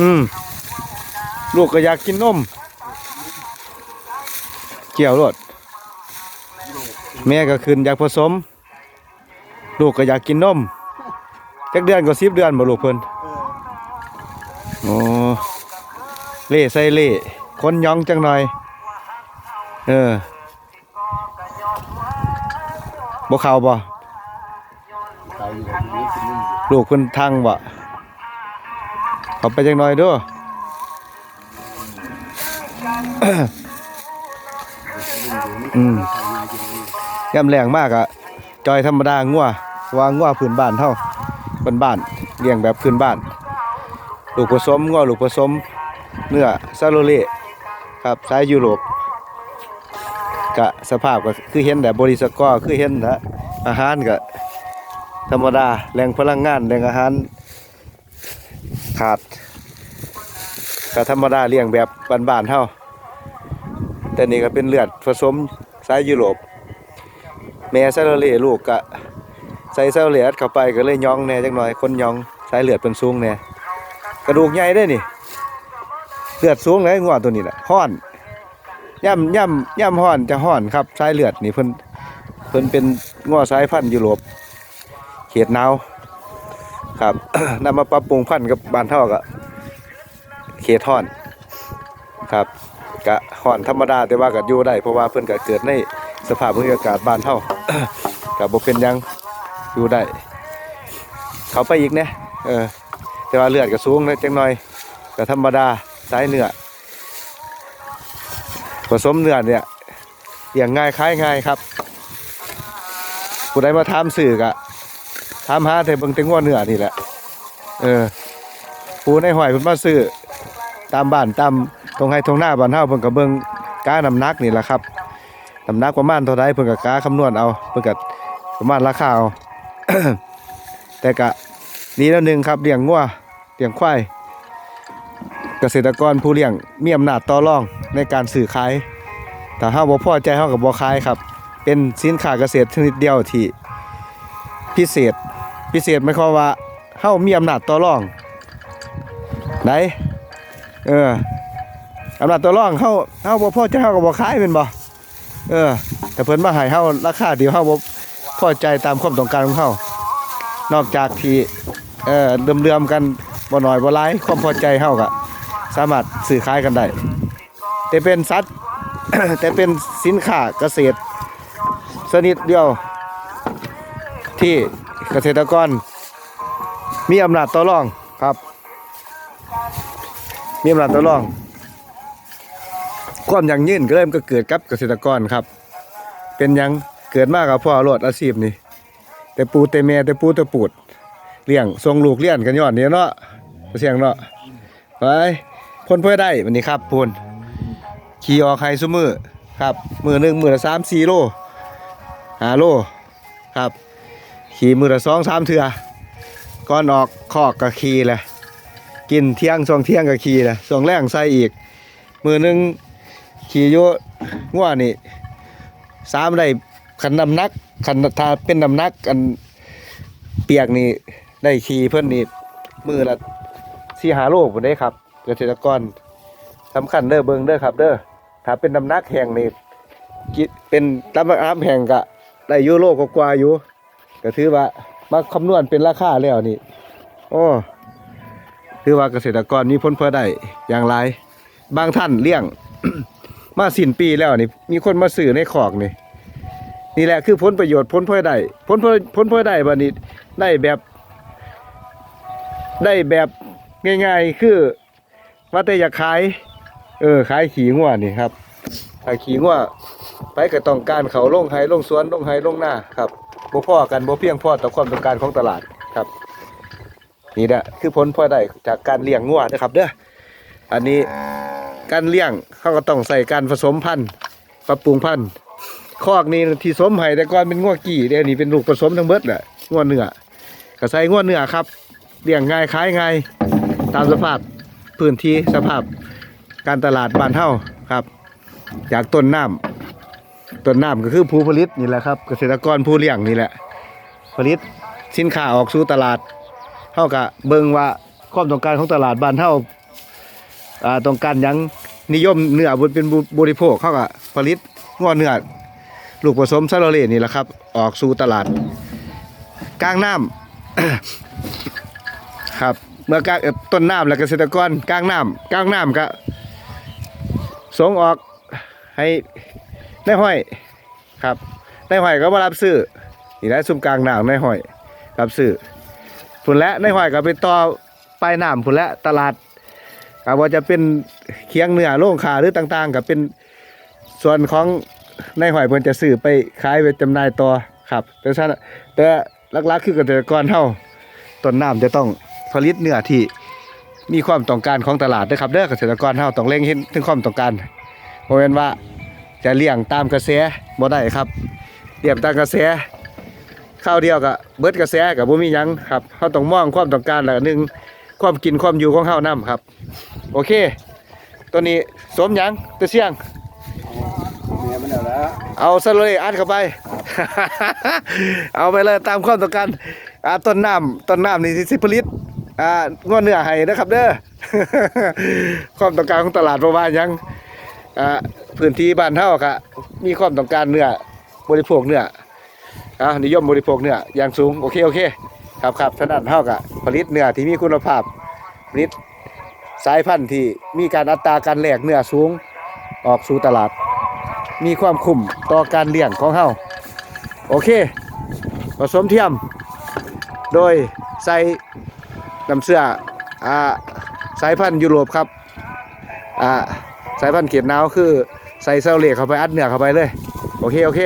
อืมลูกก็อยากกินนมเกี่ยวรดแม่ก็ขึ้นอยากผสม ลูกก็อยากกินนมจักเดือนก็สิบเดือนบ่ลูกเพิ่นโอ้เล่ใส่เล่คนหยองจังหน่อย เออบ่เข้าบ่เขาอยู่แบบนี้คือนี่ลูกเพิ่นทางบ่ เขาไปจังหน่อยเด้ออืมยามแรงมากอะจอยธรรมดางัววางงัวพื้นบ้านเท่าบ้านบ้านๆเลี้ยงแบบพื้นบ้าน ลูกผสมงัวลูกผสม เนื้อซาโลเล่ครับสายยุโรปกะสภาพก็คือเห็นแต่บริสกอร์คือเห็นนะอาหารก็ธรรมดาแรงพลังงานแรงอาหารขาด ก็ธรรมดาเลี้ยงแบบบ้านๆเท่าแต่นี่ก็เป็นเลือดผสมสายยุโรป แม่ซาโลเล่ลูกก็ใส่ซาเล่อัดเข้าไปก็เลยยองแน่จักหน่อยคนยองสายเลือดเป็นสูงแน่กระดูกใหญ่ได้นี่เลือดสูงเลยงวตัวนี้แหละห้อนย่ำย่ำย่ำห้อนจะห้อนครับสายเลือดนี่เพิ่นเพิ่นเป็นงวสายพันธุ์ยุโรปเขตหนาวครับนำมาปรับปรุงพันธุ์กับบ้านเท่ากับ เขตห้อนครับกะห้อนธรรมดาแต่ว่าก็อยู่ได้เพราะว่าเพิ่อนก็เกิดในสภาพภูมิอากาศบ้านเท่ากับบเป็นยังอยู่ได้ เขาไปอีกเนี่ยเออแต่ว่าเลือดก็สูงนะจังหน่อยก็ธรรมดาสายเนื้อผสมเนื้อเนี่ยอย่างง่ายคล้ายง่ายครับผู้ใดมาถามสื่อกะถามหาแต่เบิ่งแต่งัวเนื้อนี่แหละเออผู้ในหอยเพิ่นมาซื้อ ตามบ้านตามตรงให้ตรงหน้าบ้านเฮาเพิ่นก็เบิ่งกาน้ำหนักนี่แหละครับน้ำหนักประมาณเท่าใดเพิ่นก็กาคำนวณเอาเพิ่นก็ประมาณราคาเอา แต่ก็ดีแล้วหนึ่งครับเลี้ยงงัวเลี้ยงควายเกษตรกรผู้เลี้ยงมีอำนาจต่อรองในการซื้อขายถ้าเฮาบ่พอใจเฮาก็บ่ขายครับ เป็นสินค้าเกษตรชนิดเดียวที่พิเศษ พิเศษหมายความว่าเฮามีอำนาจต่อรองไหน เอออำนาจต่อรองเฮาเฮาบ่พ่อใจเฮาก็บ่ขายแม่นบ่เออ แต่เพิ่นมาให้เฮาราคาเดียวเฮาบ่พอใจตามความต้องการของเฮานอกจากที่เอ่อเดิมๆกันบ่หน้อยบ่หลายความพอใจเฮาก็สามารถซื้อขายกันได้แต่เป็นสัตว์แต่เป็นสินค้าเกษตรชนิดเดียวที่เกษตรกรมีอำนาจต่อรองครับ มีอำนาจต่อรอง ความยั่งยืนก็เริ่มก็เกิดกับเกษตรกรครับ เป็นยังเกิดมากับพ่อรดอาชีพนี่แต่ปูแต่แม่แต่ปูแต่ปูดเลี้ยงทรงลูกเลี้ยนกันย้อนนี้เนาะเสียงเนาะไปพ่นเพื่อได้วันนี้ครับพูนขี่ออกไฮซุมือครับมือหนึ่งมือละสามสี่โลหาโลครับ ขี่มือละสองสามเถื่อก่อนออกคอกก็ขี่แหละ กินเที่ยงสองเที่ยงก็ขี่แหละสองแรงใส่อีก มือหนึ่งขี่อยู่ง่วนี่สามได้ขันน้ำนักขันถ้าเป็นน้ำนักอันเปียกนี่ได้ขี่เพิ่อนนี่มือละสี่หาโลผมได้ครับ เกษตรกรสำคัญเด้อเบิงเด้อครับ เด้อถ้าเป็นน้ำนักแห่งนี่กิเป็นตำน้ำแห่งกะได้ยูโลกกว่าอยู่ก็ถือว่ามาคำนวณเป็นราคาแล้วนี่โอ้ ถือว่าเกษตรกรมีผลเพื่อได้อย่างไรบางท่านเลี้ยง มาสิ้นปีแล้วนี่มีคนมาซื้อในขอกนี่นี่แหละคือผลประโยชน์ผลพลอได้ผลพลอผลพลอได้บัดนี้ได้แบบได้แบบง่าย ๆ คือว่าแต่อยากขาย เออขายขี่งัวนี่ครับขายขี่งัวไปก็ต้องการเขาลงไห้ลงสวนลงไห้ลงหน้าครับบ่พ่อกันบ่เพียงพ่อต่อความต้องการของตลาดครับ นี่แหละคือผลพลอยได้จากการเลี้ยงงัวนะครับเด้ออันนี้การเลี้ยงเขาก็ต้องใส่การผสมพันธุ์ปรับปรุงพันธุ์คอกนี้ที่สมไห้แต่ก่อนเป็นงัวกี่เดี๋ยวนี้เป็นลูกผสมทั้งเบิดแหละงัวเนื้อก็ใส่งัวเนื้อครับเลี้ยงง่ายขายง่ายตามสภาพพื้นที่สภาพการตลาดบ้านเฮาครับ จากต้นน้ำต้นน้ำก็คือผู้ผลิตนี่แหละครับ เกษตรกรผู้เลี้ยงนี่แหละ ผลิตสินค้าออกสู่ตลาด เฮาก็เบิ่งว่าความต้องการของตลาดบ้านเฮาอ่าต้องการยังนิยมเนื้อบุเป็นบริโภคเขาก็ผลิตงัวเนื้อลูกผสมซาโรเลนี่แหละครับ ออกสู่ตลาดกลางน้ำครับ เมื่อกลางต้นน้ำแล้วเกษตรกรกลางน้ำกลางน้ำก็ส่งออกให้ในห้อยครับในห้อยก็มารับซื้อนี่แหละซุ่มกลางน้ำในห้อยรับซื้อ พุ่นและในห้อยก็ไปต่อปลายน้ำพุ่นและตลาดอ่าว่าจะเป็นเคียงเนื้อโล่งขาหรือต่างๆก็เป็นส่วนของในห้อยเพิ่นจะซื้อไปขายไปจำหน่ายต่อครับ แต่ฉะนั้นแต่หลักๆคือเกษตรกรเฮาต้นน้ำจะต้องผลิตเนื้อที่มีความต้องการของตลาดนะครับเด้อเกษตรกรเฮาต้องเล็งเห็นถึงความต้องการเพราะฉะนั้นว่าจะเลี้ยงตามกระแสบ่ได้ครับเลี้ยงตามกระแส ข้าวเดียวก็เบิดกระแสก็บ่มีหยังครับเฮาต้องมองความต้องการแล้วหนึ่งความกินความอยู่ของเฮานํครับ โอเค ตัวนี้สมหยังตัวเสียงเมียมันเอาล้วเอาซะเลยอัดเข้าไป เอาไปเลยตามความต้องการอ่าต้นน้ำต้นน้ำนี่สิผลิตอ่างวเนื้อให้นะครับเด้อ ความต้องการของตลาดประมาณยังอ่าพื้นที่บ้านเฮาก็มีความต้องการเนื้อบริโภคเนื้อ อ่านิยมบริโภคเนื้ออย่างสูงโอเคโอเคครับครับฉะนั้นเฮาก็ผลิตเนื้อที่มีคุณภาพผลิตสายพันธุ์ที่มีการอัตราการแลกเนื้อสูงออกสู่ตลาด มีความคุ้มต่อการเลี้ยงของเฮาโอเคผสมเทียม โดยใส่น้ำเสื้ออ่าสายพันธุ์ยุโรปครับอ่าสายพันธุ์เขียดหนาวคือใส่เซลเล่เข้าไปอัดเนื้อเข้าไปเลย โอเค โอเค